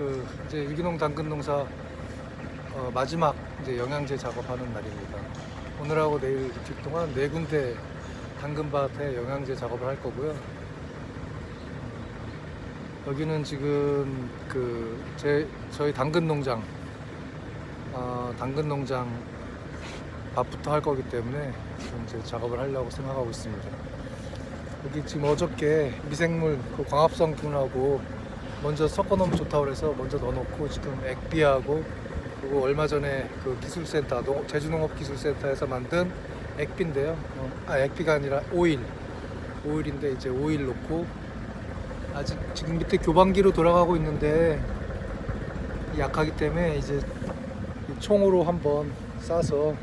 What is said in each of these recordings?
그 이제 유기농 당근 농사 어, 마지막 이제 영양제 작업하는 날입니다. 오늘하고 내일 이틀 동안 네 군데 당근밭에 영양제 작업을 할 거고요. 여기는 지금 그 제 저희 당근 농장 어, 당근 농장 밭부터 할 거기 때문에 지금 이제 작업을 하려고 생각하고 있습니다. 여기 지금 어저께 미생물 그 광합성 균하고 먼저 섞어놓으면 좋다고 그래서 먼저 넣어놓고 지금 액비하고 그리고 얼마 전에 그 기술센터 농- 제주농업기술센터에서 만든 액비인데요. 어, 아 액비가 아니라 오일 오일인데 이제 오일 넣고 아직 지금 밑에 교반기로 돌아가고 있는데 약하기 때문에 이제 이 총으로 한번 쏴서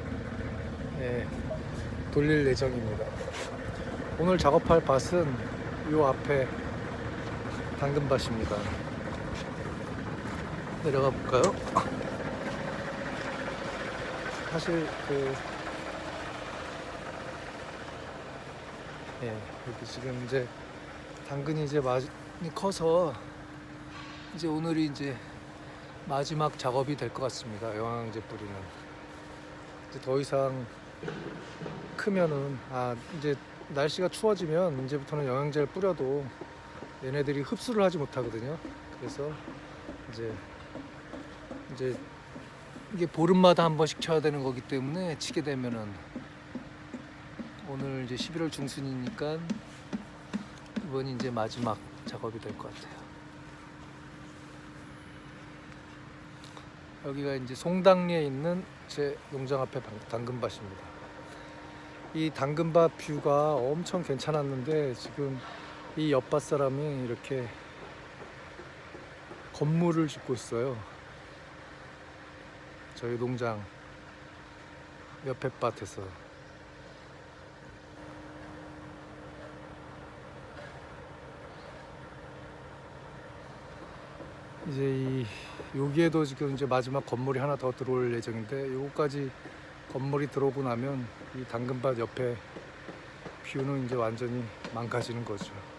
예, 돌릴 예정입니다. 오늘 작업할 밭은 요 앞에 당근밭입니다. 내려가 볼까요? 사실 그 예, 여기 지금 이제 당근이 이제 많이 커서 이제 오늘이 이제 마지막 작업이 될 것 같습니다. 영양제 뿌리는 이제 더 이상 크면은 아 이제 날씨가 추워지면 이제부터는 영양제를 뿌려도 얘네들이 흡수를 하지 못하거든요. 그래서 이제 이제 이게 보름마다 한 번씩 쳐야 되는 거기 때문에 치게 되면은 오늘 이제 11월 중순이니까 이번이 이제 마지막 작업이 될 것 같아요. 여기가 이제 송당리에 있는 제 농장 앞에 방- 당근밭입니다. 이 당근밭 뷰가 엄청 괜찮았는데 지금 이 옆밭 사람이 이렇게 건물을 짓고 있어요. 저희 농장 옆에 밭에서 이제 이 여기에도 지금 이제 마지막 건물이 하나 더 들어올 예정인데 요거까지 건물이 들어오고 나면 이 당근밭 옆에 뷰는 이제 완전히 망가지는 거죠.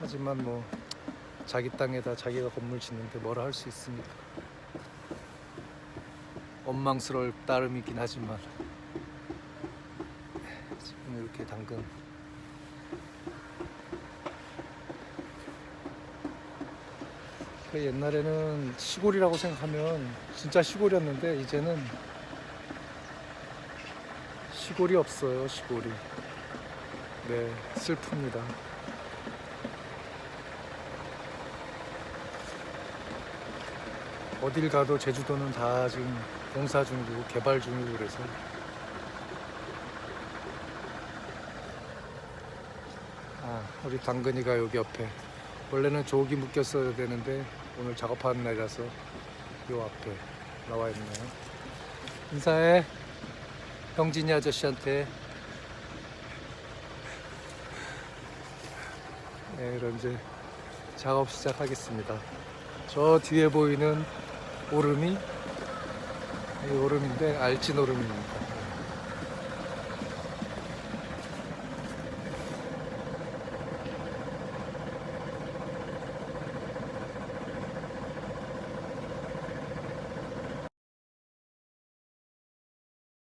하지만 뭐 자기 땅에다 자기가 건물 짓는데 뭐라 할 수 있습니까? 원망스러울 따름이긴 하지만 지금 이렇게 당근 그 옛날에는 시골이라고 생각하면 진짜 시골이었는데 이제는 시골이 없어요 시골이 네 슬픕니다 어딜 가도 제주도는 다 지금 공사 중이고 개발 중이고 그래서. 아 우리 당근이가 여기 옆에. 원래는 조기 묶였어야 되는데 오늘 작업하는 날이라서 요 앞에 나와 있네요. 인사해 형진이 아저씨한테. 네 그럼 이제 작업 시작하겠습니다. 저 뒤에 보이는 오름이? 이 오름인데 알진 오름입니다